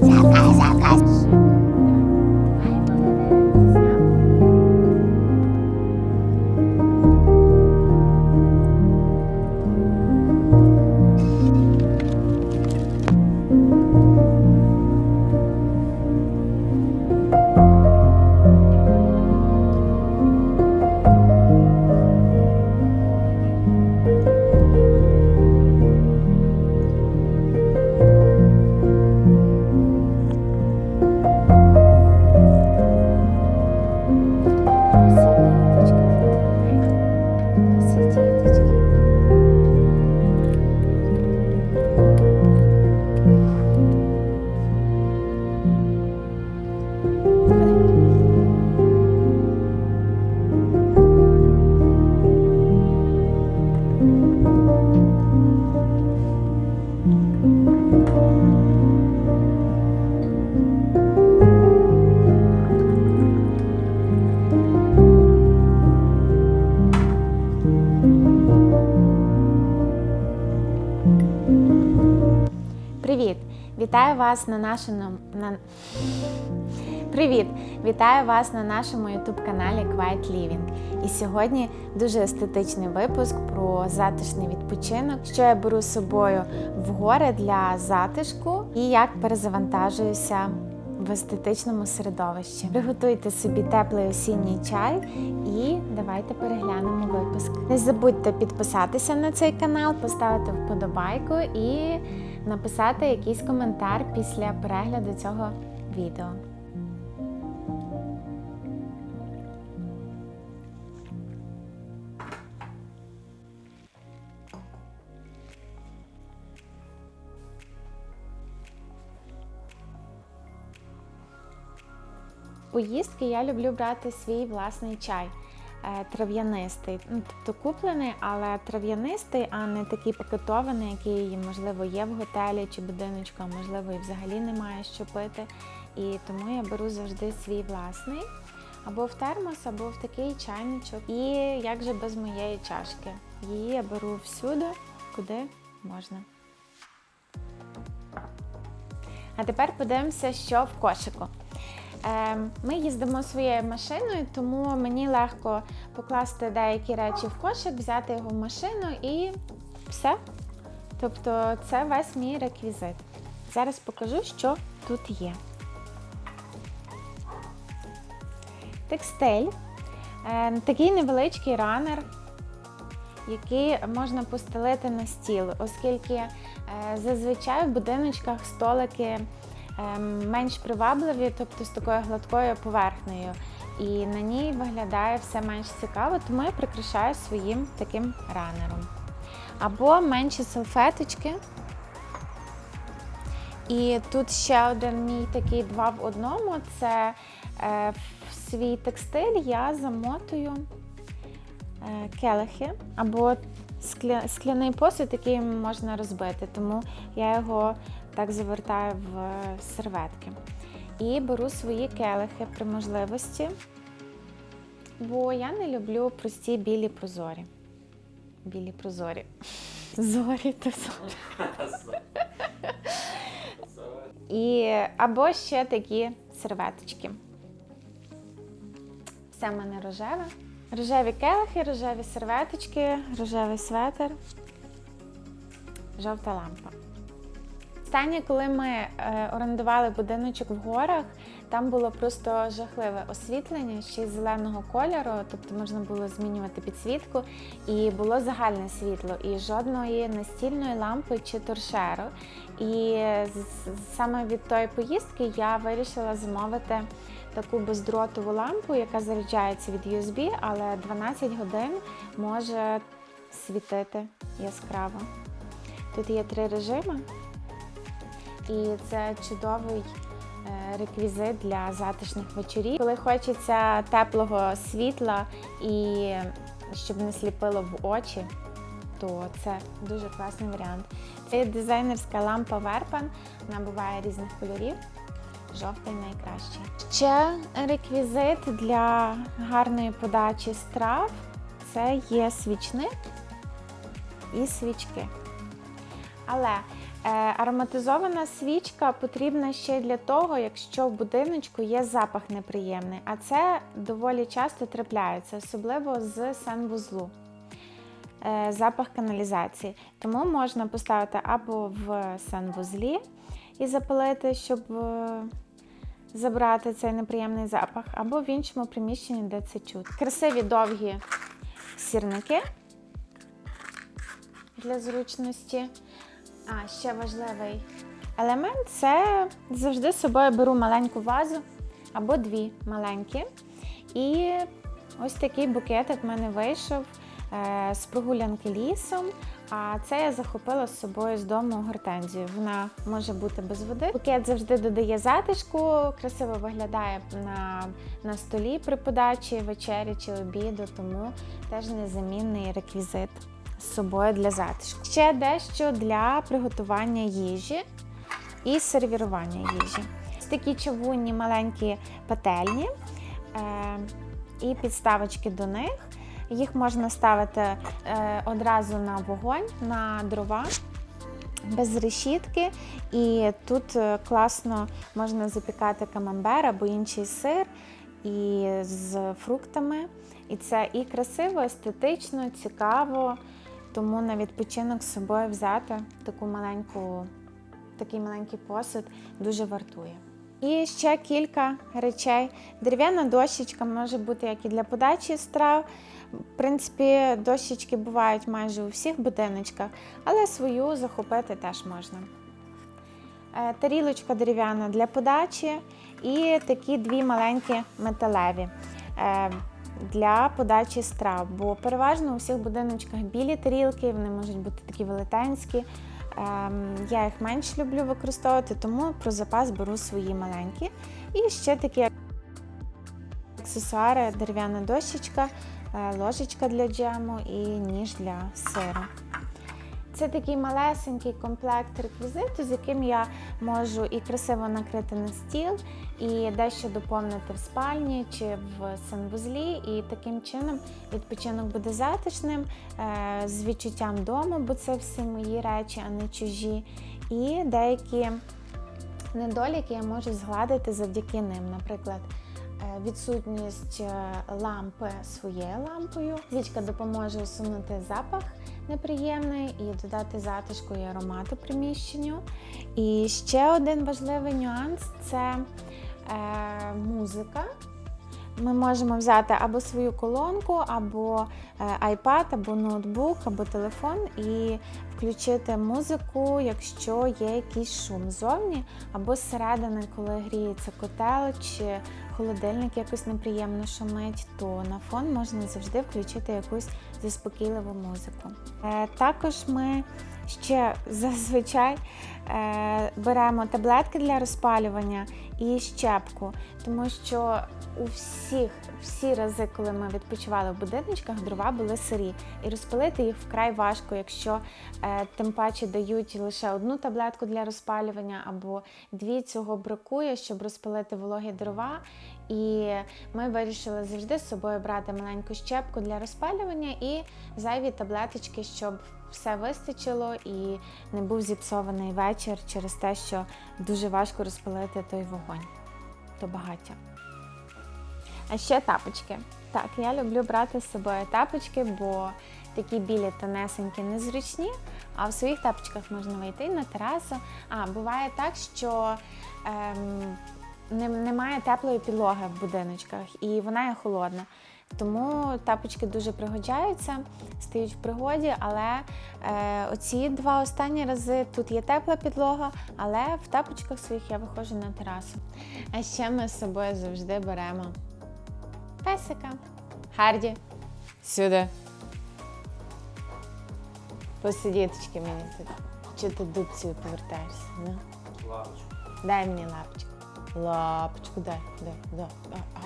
Surprise, surprise. Вітаю вас на нашому на... Привіт! Вітаю вас на нашому youtube каналі Quiet Living. І сьогодні дуже естетичний випуск про затишний відпочинок, що я беру з собою в гори для затишку і як перезавантажуюся в естетичному середовищі. Приготуйте собі теплий осінній чай і давайте переглянемо випуск. Не забудьте підписатися на цей канал, поставити вподобайку і написати якийсь коментар після перегляду цього відео. Поїздки я люблю брати свій власний чай. Е, Трав'янистий, ну тобто куплений, але трав'янистий, а не такий пакетований, який можливо є в готелі чи будиночку, а можливо і взагалі немає що пити. І тому я беру завжди свій власний або в термос, або в такий чайничок. І як же без моєї чашки. Її я беру всюди, куди можна. А тепер подивимося, що в кошику. Е, Ми їздимо своєю машиною, тому мені легко покласти деякі речі в кошик, взяти його в машину і все. Тобто це весь мій реквізит. Зараз покажу, що тут є. Текстиль, Е, такий невеличкий ранер, який можна постелити на стіл, оскільки е, зазвичай в будиночках столики менш привабливі, тобто з такою гладкою поверхнею. І на ній виглядає все менш цікаво, тому я прикрашаю своїм таким ранером. Або менші салфеточки. І тут ще один мій такий два в одному. Це е, свій текстиль я замотую е, келихи або скля, скляний посуд, який можна розбити. Тому я його так завертаю в серветки. І беру свої келихи при можливості, бо я не люблю прості білі прозорі. Білі прозорі. Зорі та зорі. І або ще такі серветочки. Все в мене рожеве. Рожеві келихи, рожеві серветочки, рожевий светр, жовта лампа. Останнє, коли ми е, орендували будиночок в горах, там було просто жахливе освітлення, ще й зеленого кольору, тобто можна було змінювати підсвітку, і було загальне світло, і жодної настільної лампи чи торшеру. І саме від тої поїздки я вирішила замовити таку бездротову лампу, яка заряджається від USB, але 12 годин може світити яскраво. Тут є три режими. І це чудовий е, реквізит для затишних вечорів. Коли хочеться теплого світла і щоб не сліпило в очі, то це дуже класний варіант. Це дизайнерська лампа Верпан, вона буває різних кольорів. Жовтий найкращий. Ще реквізит для гарної подачі страв це є свічник і свічки. Але ароматизована свічка потрібна ще для того, якщо в будиночку є запах неприємний, а це доволі часто трапляється, особливо з санвузлу. Е, запах каналізації. Тому можна поставити або в санвузлі і запалити, щоб е, забрати цей неприємний запах, або в іншому приміщенні, де це чути. Красиві довгі сірники для зручності. А, ще важливий елемент це завжди з собою беру маленьку вазу або дві маленькі. І ось такий букетик в мене вийшов е, з прогулянки лісом. А це я захопила з собою з дому гортензію. Вона може бути без води. Букет завжди додає затишку, красиво виглядає на, на столі при подачі вечері чи обіду, тому теж незамінний реквізит з собою для затишку. Ще дещо для приготування їжі і сервірування їжі. Такі чавунні маленькі пательні е, і підставочки до них. Їх можна ставити е, одразу на вогонь, на дрова. без решітки, і тут е, класно можна запікати камамбер або інший сир і з фруктами. І це і красиво, естетично, цікаво. Тому на відпочинок з собою взяти таку маленьку, такий маленький посуд дуже вартує. І ще кілька речей. Дерев'яна дощечка може бути як і для подачі страв. В принципі, дощечки бувають майже у всіх будиночках, але свою захопити теж можна. Е, Тарілочка дерев'яна для подачі і такі дві маленькі металеві е, для подачі страв. Бо переважно у всіх будиночках білі тарілки, вони можуть бути такі велетенські. Ем, Я їх менш люблю використовувати, тому про запас беру свої маленькі. І ще такі аксесуари, дерев'яна дощечка, е, ложечка для джему і ніж для сиру. Це такий малесенький комплект реквізиту, з яким я можу і красиво накрити на стіл, і дещо доповнити в спальні чи в санвузлі. І таким чином відпочинок буде затишним, е, з відчуттям дому, бо це всі мої речі, а не чужі. І деякі недоліки я можу згладити завдяки ним. Наприклад, е, відсутність е, лампи своєю лампою. Свічка допоможе усунути запах неприємний і додати затишку і аромату приміщенню. І ще один важливий нюанс це е, музика. Ми можемо взяти або свою колонку, або е, iPad, або ноутбук, або телефон і включити музику, якщо є якийсь шум ззовні, або зсередини, коли гріється котел чи холодильник якось неприємно шумить, то на фон можна завжди включити якусь заспокійливу музику. Е, Також ми ще зазвичай е, беремо таблетки для розпалювання і щепку, тому що у всіх всі рази, коли ми відпочивали в будиночках, дрова були сирі, і розпалити їх вкрай важко, якщо е, тим паче дають лише одну таблетку для розпалювання або дві цього бракує, щоб розпалити вологі дрова. І ми вирішили завжди з собою брати маленьку щепку для розпалювання і зайві таблеточки, щоб все вистачило і не був зіпсований вечір через те, що дуже важко розпалити той вогонь, то багаття. А ще тапочки. Так, я люблю брати з собою тапочки, бо такі білі тонесенькі незручні, а в своїх тапочках можна вийти на терасу. А буває так, що ем, немає теплої підлоги в будиночках, і вона є холодна. Тому тапочки дуже пригоджаються, стають в пригоді, але е, оці два останні рази тут є тепла підлога, але в тапочках своїх я виходжу на терасу. А ще ми з собою завжди беремо песика. Харді. Сюди. Посидіточки мені тут. Чи ти дубцію повертаєшся? Ну? Лапочку. Дай мені лапочку. Лапочку дай, дай, дай. А,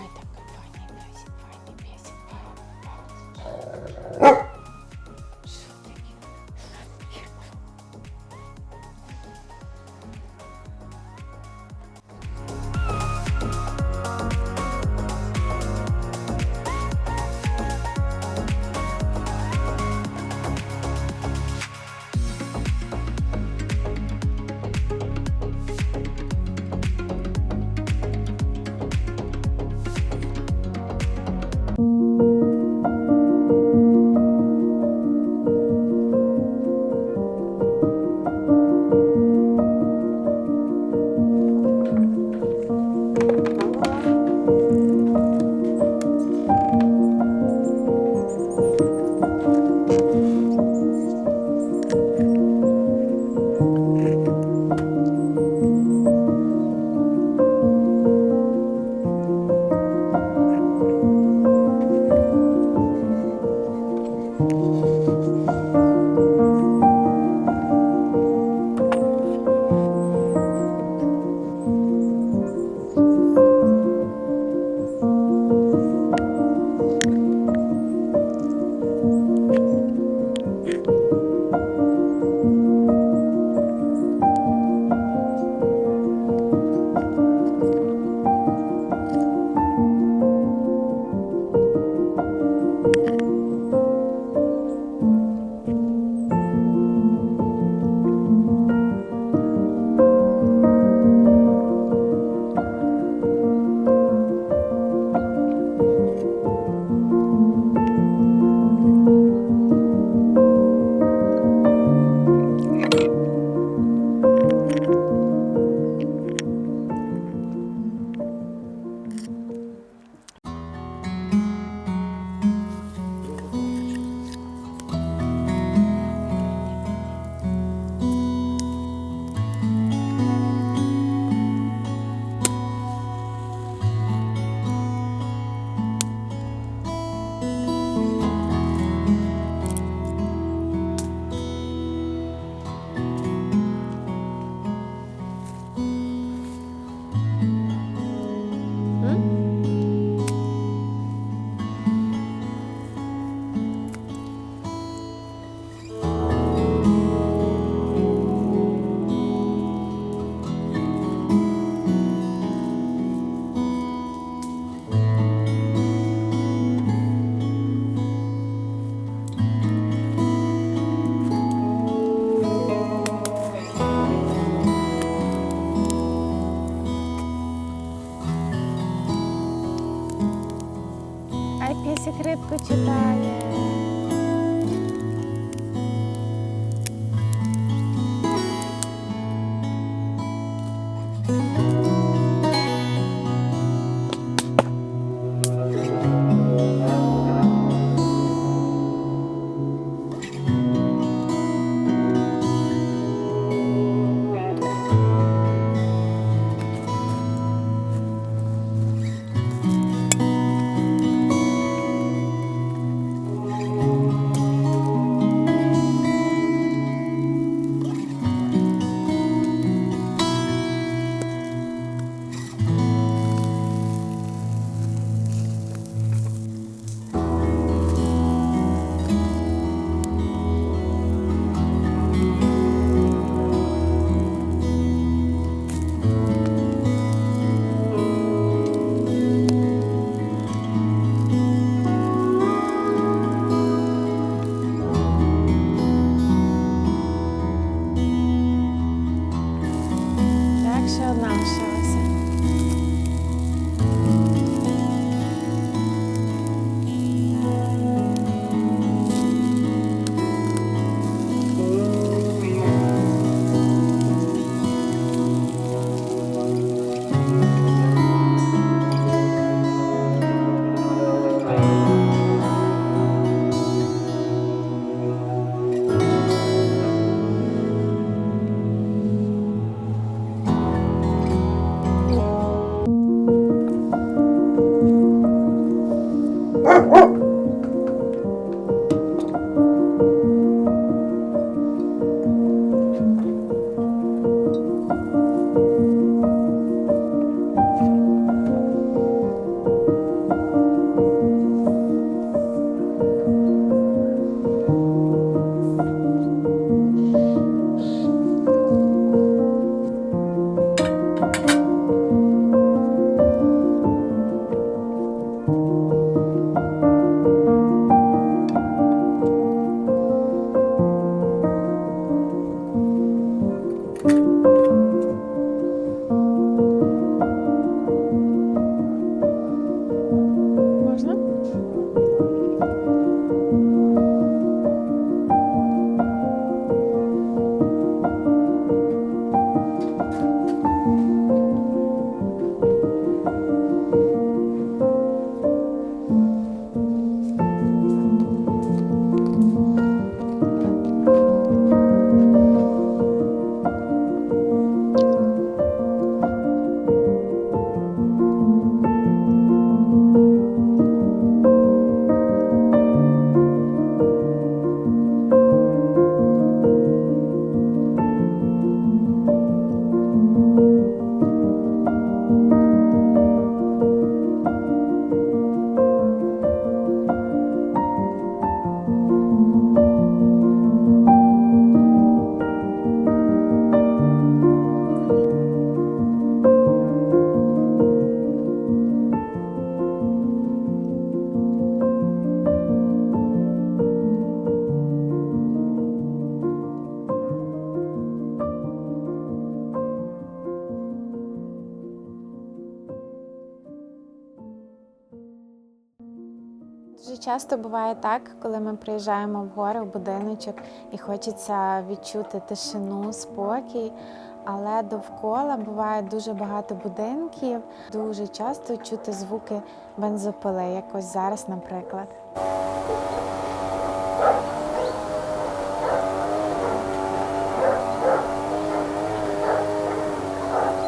goodbye. Часто буває так, коли ми приїжджаємо в гори, в будиночок, і хочеться відчути тишину, спокій. Але довкола буває дуже багато будинків, дуже часто чути звуки бензопили, як ось зараз, наприклад.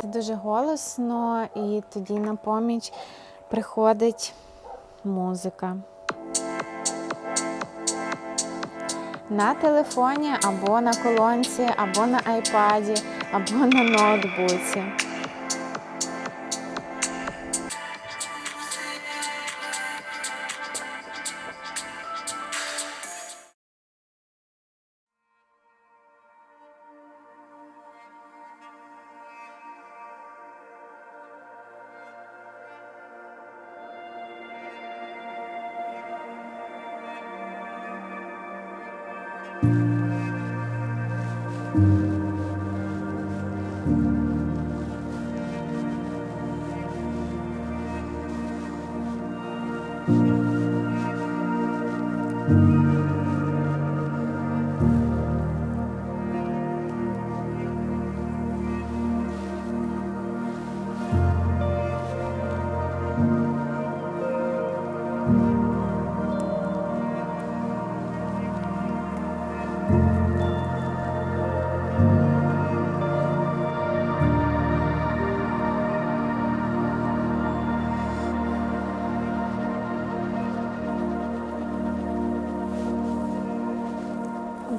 Це дуже голосно, і тоді на поміч приходить музика. На телефоні або на колонці, або на айпаді, або на ноутбуці.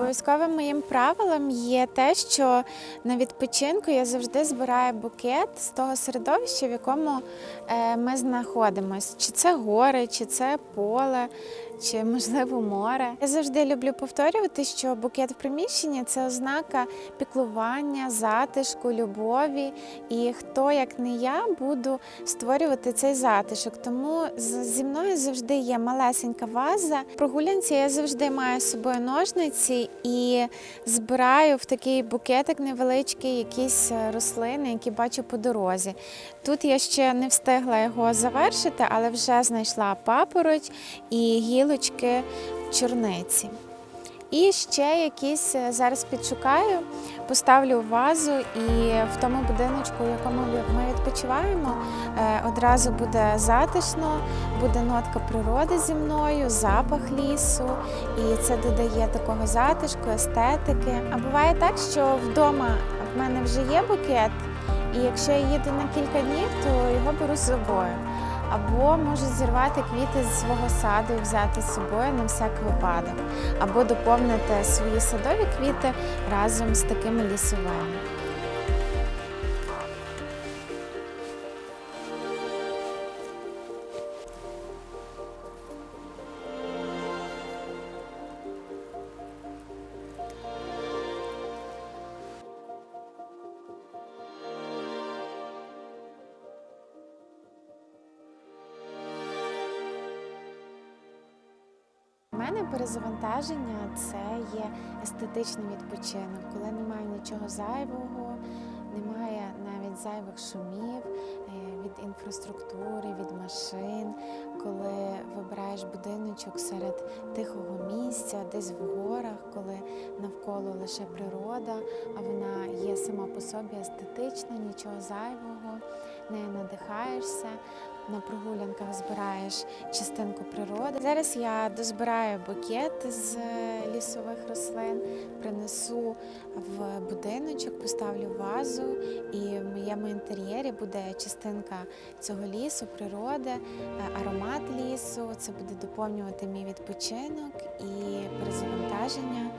Обов'язковим моїм правилом є те, що на відпочинку я завжди збираю букет з того середовища, в якому е, ми знаходимося. Чи це гори, чи це поле, чи можливо море. Я завжди люблю повторювати, що букет в приміщенні це ознака піклування, затишку, любові. І хто як не я буду створювати цей затишок. Тому зі мною завжди є малесенька ваза. Прогулянці я завжди маю з собою ножниці і збираю в такий букетик невеличкий якісь е, рослини, які бачу по дорозі. Тут я ще не встигла його завершити, але вже знайшла папороть і гілочки чорниці. І ще якісь е, зараз підшукаю, поставлю вазу, і в тому будиночку, в якому ми відпочиваємо, е, одразу буде затишно, буде нотка природи зі мною, запах лісу, і це додає такого затишку, естетики. А буває так, що вдома в мене вже є букет, і якщо я їду на кілька днів, то його беру з собою. Або можуть зірвати квіти з свого саду і взяти з собою на всяк випадок, або доповнити свої садові квіти разом з такими лісовими. Мене перезавантаження це є естетичний відпочинок, коли немає нічого зайвого, немає навіть зайвих шумів е, від інфраструктури, від машин, коли вибираєш будиночок серед тихого місця, десь в горах, коли навколо лише природа, а вона є сама по собі естетична, нічого зайвого, нею надихаєшся. На прогулянках збираєш частинку природи. Зараз я дозбираю букет з е, лісових рослин, принесу в будиночок, поставлю вазу, і в моєму інтер'єрі буде частинка цього лісу, природи, е, аромат лісу. Це буде доповнювати мій відпочинок і перезавантаження.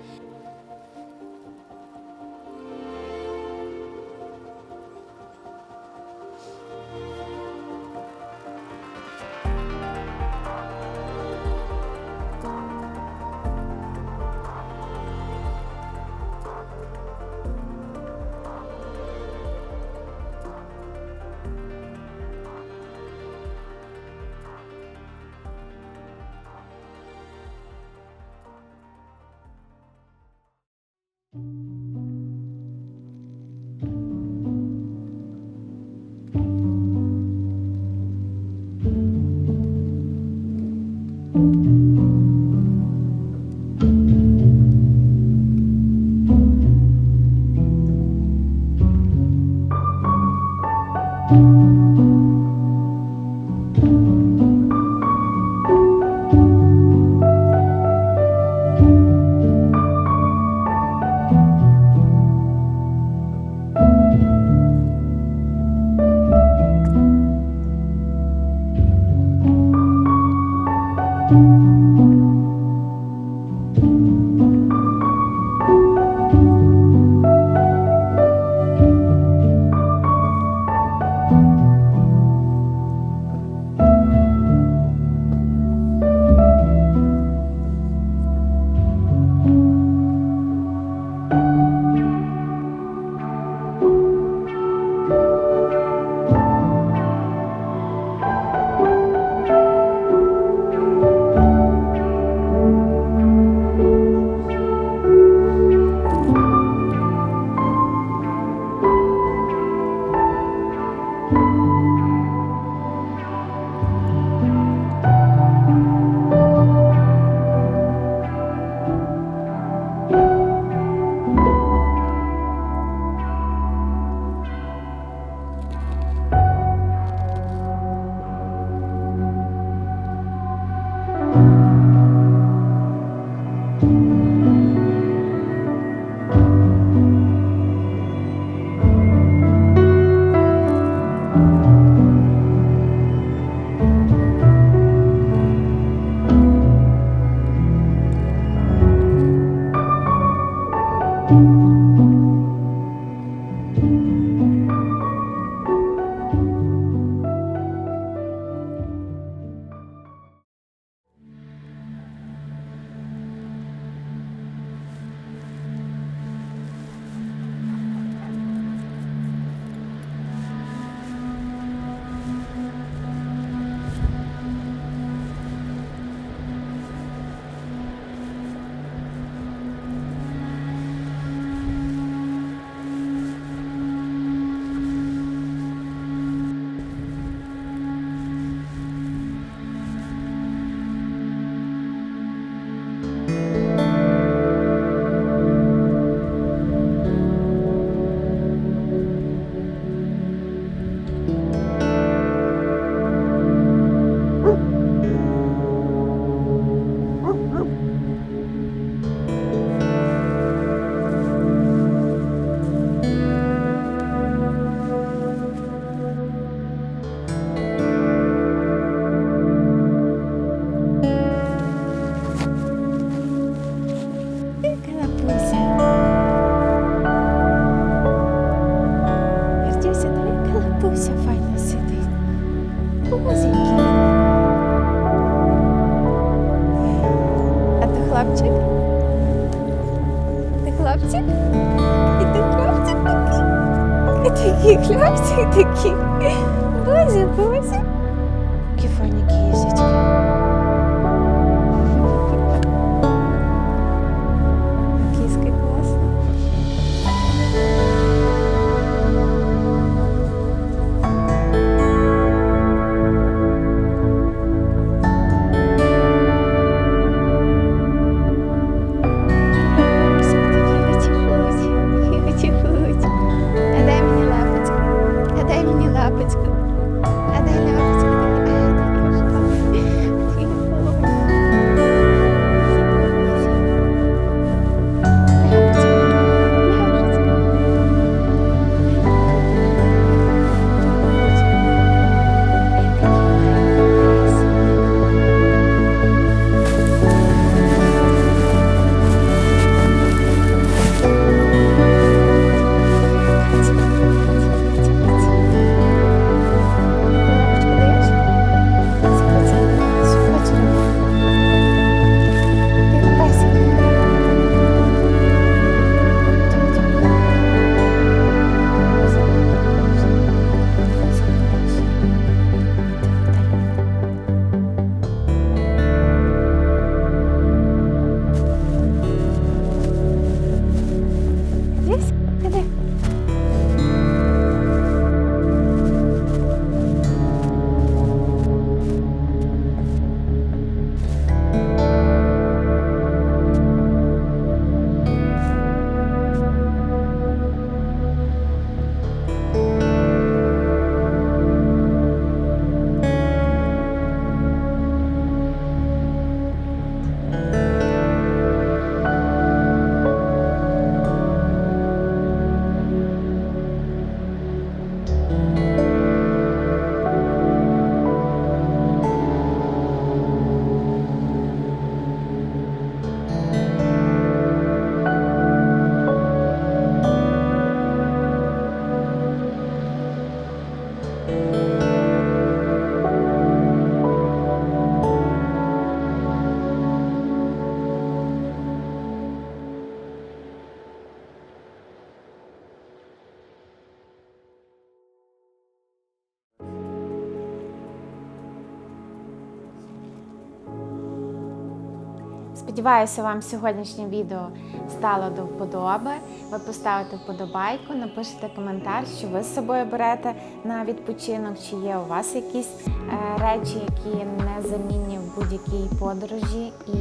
Сподіваюся, вам сьогоднішнє відео стало до вподоби. Ви поставите вподобайку, напишете коментар, що ви з собою берете на відпочинок, чи є у вас якісь е, речі, які незамінні в будь-якій подорожі. І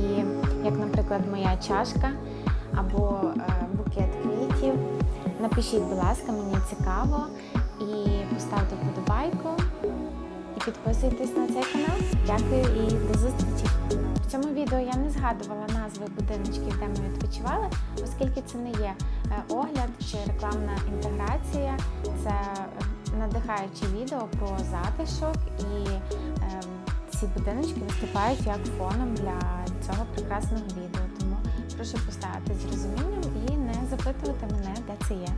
як, наприклад, моя чашка або е, букет квітів. Напишіть, будь ласка, мені цікаво. І поставте вподобайку. І підписуйтесь на цей канал. Дякую і до зустрічі! В цьому відео я не згадувала назви будиночків, де ми відпочивали, оскільки це не є е, огляд чи рекламна інтеграція. Це е, надихаюче відео про затишок, і е, ці будиночки виступають як фоном для цього прекрасного відео. Тому прошу поставити з розумінням і не запитувати мене, де це є.